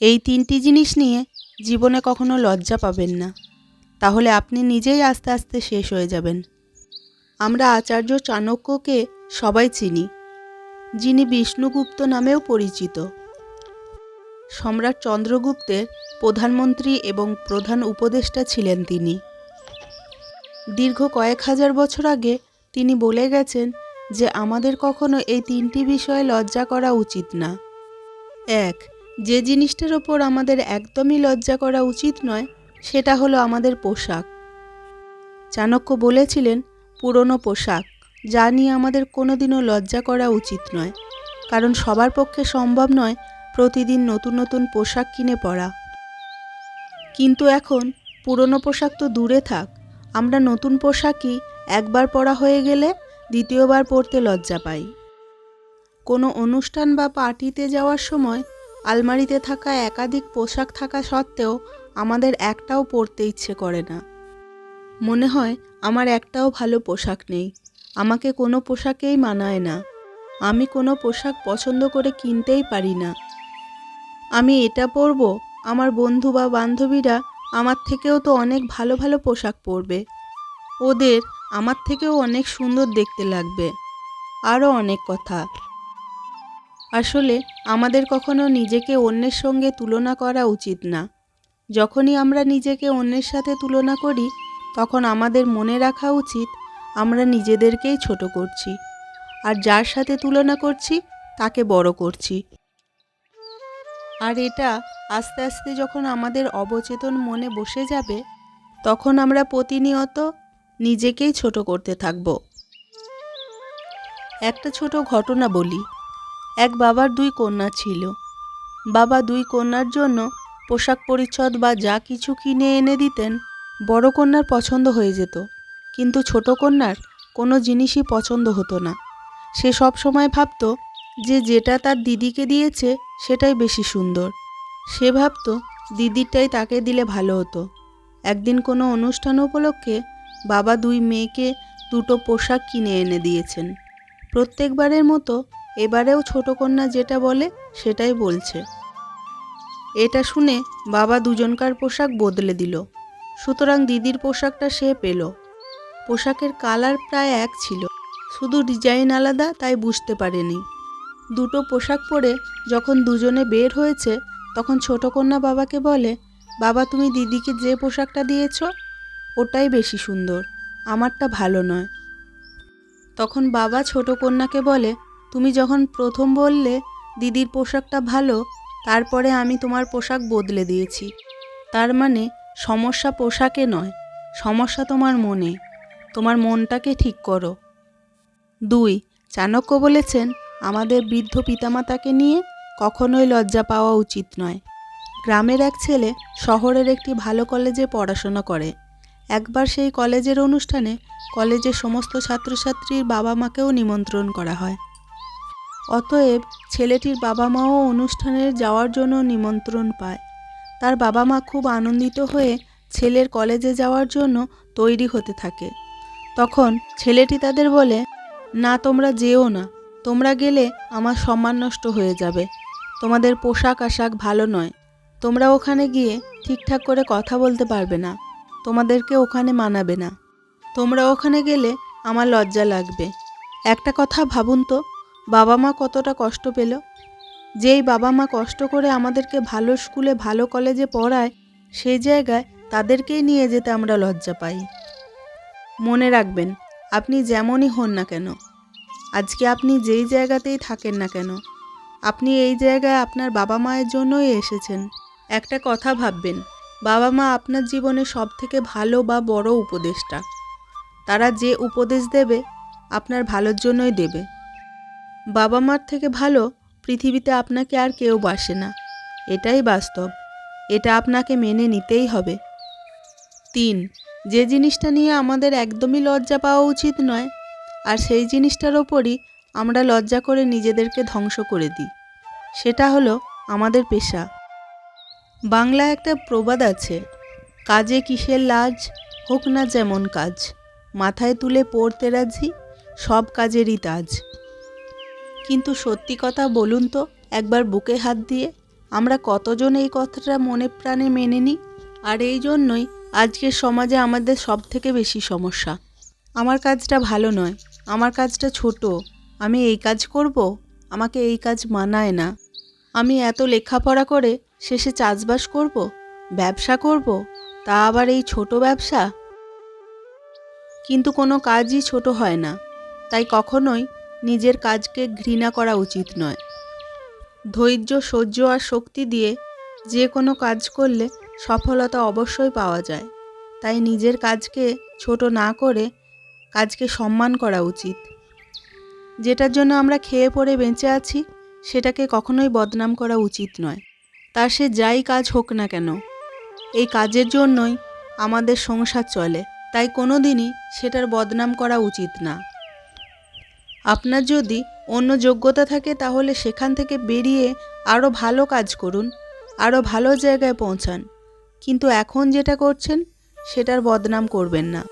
এই তিনটি জিনিস নিয়ে জীবনে কখনো লজ্জা পাবেন না। তাহলে আপনি নিজেই আস্তে আস্তে শেষ হয়ে যাবেন। আমরা আচার্য চাণক্যকে সবাই চিনি, যিনি বিষ্ণুগুপ্ত নামেও পরিচিত। সম্রাট চন্দ্রগুপ্তের প্রধানমন্ত্রী এবং প্রধান উপদেষ্টা ছিলেন তিনি। দীর্ঘ কয়েক হাজার বছর আগে তিনি বলে গেছেন যে, আমাদের কখনো এই তিনটি বিষয়ে লজ্জা করা উচিত না। এক যে জিনিসটার ওপর আমাদের একদমই লজ্জা করা উচিত নয়, সেটা হলো আমাদের পোশাক। চাণক্য বলেছিলেন, পুরনো পোশাক, যা নিয়ে আমাদের কোনোদিনও লজ্জা করা উচিত নয়। কারণ সবার পক্ষে সম্ভব নয় প্রতিদিন নতুন নতুন পোশাক কিনে পরা। কিন্তু এখন পুরনো পোশাক তো দূরে থাক, আমরা নতুন পোশাকই একবার পরা হয়ে গেলে দ্বিতীয়বার পরতে লজ্জা পাই? কোনো অনুষ্ঠান বা পার্টিতে যাওয়ার সময় আলমারিতে থাকা একাধিক পোশাক থাকা সত্ত্বেও আমাদের একটাও পরতে ইচ্ছে করে না। মনে হয়, আমার একটাও ভালো পোশাক নেই। আমাকে কোনো পোশাকেই মানায় না। আমি কোনো পোশাক পছন্দ করে কিনতেই পারি না। আমি এটা পরবো, আমার বন্ধু বা বান্ধবীরা আমার থেকেও তো অনেক ভালো ভালো পোশাক পরবে। ওদের আমার থেকেও অনেক সুন্দর দেখতে লাগবে। আরও অনেক কথা। আসলে আমাদের কখনো নিজেকে অন্যের সঙ্গে তুলনা করা উচিত না। যখনই আমরা নিজেকে অন্যের সাথে তুলনা করি, তখন আমাদের মনে রাখা উচিত আমরা নিজেদেরকেই ছোট করছি। আর যার সাথে তুলনা করছি, তাকে বড় করছি। আর এটা আস্তে আস্তে যখন আমাদের অবচেতন মনে বসে যাবে, তখন আমরা প্রতিনিয়ত নিজেকেই ছোট করতে থাকব। একটা ছোট ঘটনা বলি। এক বাবার দুই কন্যা ছিল। বাবা দুই কন্যার জন্য পোশাক পরিচ্ছদ বা যা কিছু কিনে এনে দিতেন বড় কন্যার পছন্দ হয়ে যেত। কিন্তু ছোট কন্যার কোনো জিনিসই পছন্দ হতো না। সে সব সময় ভাবতো যে যেটা তার দিদিকে দিয়েছে সেটাই বেশি সুন্দর। সে ভাবতো দিদিরটাই তাকে দিলে ভালো হতো। একদিন কোনো অনুষ্ঠান উপলক্ষে বাবা দুই মেয়েকে দুটো পোশাক কিনে এনে দিয়েছেন। প্রত্যেকবারের মতো এবারেও ছোট কন্যা যেটা বলে, সেটাই বলছে। এটা শুনে বাবা দুজনকার পোশাক বদলে দিল। সুতরাং দিদির পোশাকটা সে পেল। পোশাকের কালার প্রায় এক ছিল। শুধু ডিজাইন আলাদা, তাই বুঝতে পারেনি। দুটো পোশাক পরে যখন দুজনে বের হয়েছে, তখন ছোট কন্যা বাবাকে বলে, বাবা, তুমি দিদিকে যে পোশাকটা দিয়েছ, ওটাই বেশি সুন্দর। আমারটা ভালো নয়। তখন বাবা ছোট কন্যাকে বলে তুমি যখন প্রথম বললে দিদির পোশাকটা ভালো, তারপরে আমি তোমার পোশাক বদলে দিয়েছি। তার মানে সমস্যা পোশাকে নয়, সমস্যা তোমার মনে। তোমার মনটাকে ঠিক করো। দুই, চাণক্য বলেছেন আমাদের বৃদ্ধ পিতামাতাকে নিয়ে কখনোই লজ্জা পাওয়া উচিত নয়। গ্রামের এক ছেলে শহরের একটি ভালো কলেজে পড়াশোনা করে। একবার সেই কলেজের অনুষ্ঠানে কলেজের সমস্ত ছাত্রছাত্রীর বাবা মাকেও নিমন্ত্রণ করা হয়। অতএব ছেলেটির বাবা মাও অনুষ্ঠানের যাওয়ার জন্য নিমন্ত্রণ পায়। তার বাবা মা খুব আনন্দিত হয়ে ছেলের কলেজে যাওয়ার জন্য তৈরি হতে থাকে। তখন ছেলেটি তাদের বলে, না, তোমরা যেও না। তোমরা গেলে আমার সম্মান নষ্ট হয়ে যাবে। তোমাদের পোশাক আশাক ভালো নয়। তোমরা ওখানে গিয়ে ঠিকঠাক করে কথা বলতে পারবে না। তোমাদেরকে ওখানে মানাবে না। তোমরা ওখানে গেলে আমার লজ্জা লাগবে। একটা কথা ভাবুন তো। বাবা মা কতটা কষ্ট পেল। যেই বাবা মা কষ্ট করে আমাদেরকে ভালো স্কুলে, ভালো কলেজে পড়ায় সেই জায়গায় তাদেরকেই নিয়ে যেতে আমরা লজ্জা পাই। মনে রাখবেন, আপনি যেমনই হন না কেন, আজকে আপনি যেই জায়গাতেই থাকেন না কেন, আপনি এই জায়গায় আপনার বাবা মায়ের জন্যই এসেছেন। একটা কথা ভাববেন বাবা মা আপনার জীবনে সব থেকে ভালো বা বড় উপদেশটা তারা যে উপদেশ দেবে, আপনার ভালোর জন্যই দেবে। বাবা মার থেকে ভালো, পৃথিবীতে আপনাকে আর কেউ বাসে না। এটাই বাস্তব। এটা আপনাকে মেনে নিতেই হবে। তিন, যে জিনিসটা নিয়ে আমাদের একদমই লজ্জা পাওয়া উচিত নয়, আর সেই জিনিসটার ওপরই আমরা লজ্জা করে নিজেদেরকে ধ্বংস করে দিই। সেটা হলো আমাদের পেশা। বাংলা একটা প্রবাদ আছে, কাজে কিসের লাজ, হোক না যেমন কাজ, মাথায় তুলে পড়তে রাজি, সব কাজেরই তাজ। কিন্তু সত্যি কথা বলুন তো, একবার বুকে হাত দিয়ে, আমরা কতজন এই কথাটা মনে প্রাণে মেনে নিই? আর এই জন্যই আজকের সমাজে আমাদের সব থেকে বেশি সমস্যা। আমার কাজটা ভালো নয়, আমার কাজটা ছোট, আমি এই কাজ করব, আমাকে এই কাজ মানায় না। আমি এত লেখাপড়া করে শেষে চাষবাস করব, ব্যবসা করব, তা আবার এই ছোট ব্যবসা? কিন্তু কোনো কাজই ছোট হয় না, তাই কখনোই নিজের কাজকে ঘৃণা করা উচিত নয়। ধৈর্য, সহ্য আর শক্তি দিয়ে যে কোনো কাজ করলে সফলতা অবশ্যই পাওয়া যায়। তাই নিজের কাজকে ছোট না করে কাজকে সম্মান করা উচিত। যেটার জন্য আমরা খেয়ে পড়ে বেঁচে আছি, সেটাকে কখনোই বদনাম করা উচিত নয়। তার সে যাই কাজ হোক না কেন, এই কাজের জন্যই আমাদের সংসার চলে। তাই কোনো দিনই সেটার বদনাম করা উচিত না। আপনার যদি অন্য যোগ্যতা থাকে তাহলে সেখান থেকে বেরিয়ে আরও ভালো কাজ করুন আরও ভালো জায়গায় পৌঁছান। কিন্তু এখন যেটা করছেন, সেটার বদনাম করবেন না।